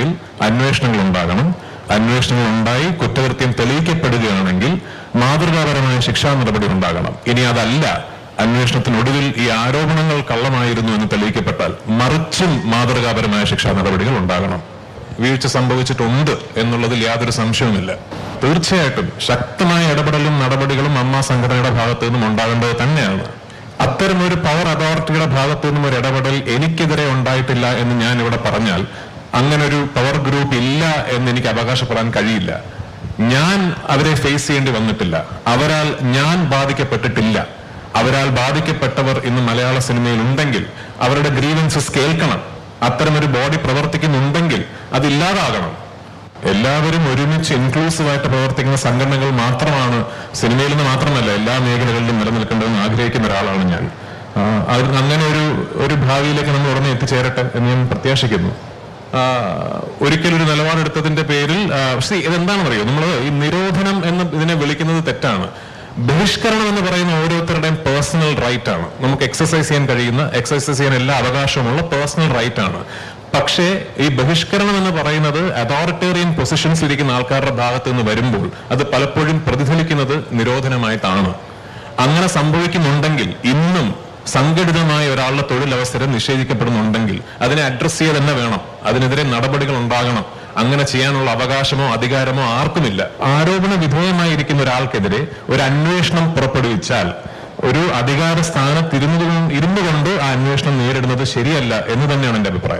ഉണ്ടാകണമെങ്കിൽ അന്വേഷണങ്ങൾ ഉണ്ടാകണം അന്വേഷണങ്ങൾ ഉണ്ടായി കുറ്റകൃത്യം തെളിയിക്കപ്പെടുകയാണെങ്കിൽ മാതൃകാപരമായ ശിക്ഷാ നടപടി ഉണ്ടാകണം. ഇനി അതല്ല. അന്വേഷണത്തിനൊടുവിൽ ഈ ആരോപണങ്ങൾ കള്ളമായിരുന്നു എന്ന് തെളിയിക്കപ്പെട്ടാൽ മറിച്ചും മാതൃകാപരമായ ശിക്ഷാ നടപടികൾ ഉണ്ടാകണം. വീഴ്ച സംഭവിച്ചിട്ടുണ്ട് എന്നുള്ളതിൽ യാതൊരു സംശയവുമില്ല. തീർച്ചയായിട്ടും ശക്തമായ ഇടപെടലും നടപടികളും അമ്മ സംഘടനയുടെ ഭാഗത്തു നിന്നും ഉണ്ടാകേണ്ടത് തന്നെയാണ്. ഒരു പവർ അതോറിറ്റിയുടെ ഭാഗത്തു നിന്നും ഒരു ഇടപെടൽ എനിക്കെതിരെ ഉണ്ടായിട്ടില്ല എന്ന് ഞാൻ ഇവിടെ പറഞ്ഞാൽ അങ്ങനെ ഒരു പവർ ഗ്രൂപ്പ് ഇല്ല എന്ന് എനിക്ക് അവകാശപ്പെടാൻ കഴിയില്ല. ഞാൻ അവരെ ഫേസ് ചെയ്യേണ്ടി വന്നിട്ടില്ല. അവരാൽ ഞാൻ ബാധിക്കപ്പെട്ടിട്ടില്ല. അവരാൽ ബാധിക്കപ്പെട്ടവർ ഇന്ന് മലയാള സിനിമയിൽ ഉണ്ടെങ്കിൽ അവരുടെ ഗ്രീവൻസസ് കേൾക്കണം. അത്തരമൊരു ബോഡി പ്രവർത്തിക്കുന്നുണ്ടെങ്കിൽ അതില്ലാതാകണം എല്ലാവരും ഒരുമിച്ച് ഇൻക്ലൂസീവ് ആയിട്ട് പ്രവർത്തിക്കുന്ന സംഘടനകൾ മാത്രമാണ് സിനിമയിൽ നിന്ന് മാത്രമല്ല എല്ലാ മേഖലകളിലും നിലനിൽക്കേണ്ടതെന്ന് ആഗ്രഹിക്കുന്ന ഒരാളാണ് ഞാൻ. അങ്ങനെ ഒരു ഒരു ഭാവിയിലേക്ക് നമ്മൾ ഉടനെ എത്തിച്ചേരട്ടെ എന്ന് ഞാൻ പ്രത്യാശിക്കുന്നു. ഒരിക്കലൊരു നിലപാടെടുത്തതിന്റെ പേരിൽ ശ്രീ ഇതെന്താണെന്ന് അറിയോ നമ്മൾ ഈ നിരോധനം എന്ന് ഇതിനെ വിളിക്കുന്നത് തെറ്റാണ്. ബഹിഷ്കരണം എന്ന് പറയുന്ന ഓരോരുത്തരുടെയും പേഴ്സണൽ റൈറ്റ് ആണ്. നമുക്ക് എക്സസൈസ് ചെയ്യാൻ കഴിയുന്ന എക്സസൈസ് ചെയ്യാൻ എല്ലാ അവകാശമുള്ള പേഴ്സണൽ റൈറ്റ് ആണ്. പക്ഷേ ഈ ബഹിഷ്കരണം എന്ന് പറയുന്നത് അതോറിറ്റേറിയൻ പൊസിഷൻസ് ഇരിക്കുന്ന ആൾക്കാരുടെ ഭാഗത്ത് നിന്ന് വരുമ്പോൾ അത് പലപ്പോഴും പ്രതിഫലിക്കുന്നത് നിരോധനമായിട്ടാണ്. അങ്ങനെ സംഭവിക്കുന്നുണ്ടെങ്കിൽ ഇന്നും സംഘടിതമായ ഒരാളുടെ തൊഴിലവസരം നിഷേധിക്കപ്പെടുന്നുണ്ടെങ്കിൽ അതിനെ അഡ്രസ് ചെയ്യുക തന്നെ വേണം. അതിനെതിരെ നടപടികൾ ഉണ്ടാകണം. അങ്ങനെ ചെയ്യാനുള്ള അവകാശമോ അധികാരമോ ആർക്കുമില്ല. ആരോപണ വിധേയമായിരിക്കുന്ന ഒരാൾക്കെതിരെ ഒരു അന്വേഷണം പുറപ്പെടുവിച്ചാൽ ഒരു അധികാര സ്ഥാനത്തിരുന്നു ഇരുന്നു കൊണ്ട് ആ അന്വേഷണം നേരിടുന്നത് ശരിയല്ല എന്ന് തന്നെയാണ് എന്റെ അഭിപ്രായം.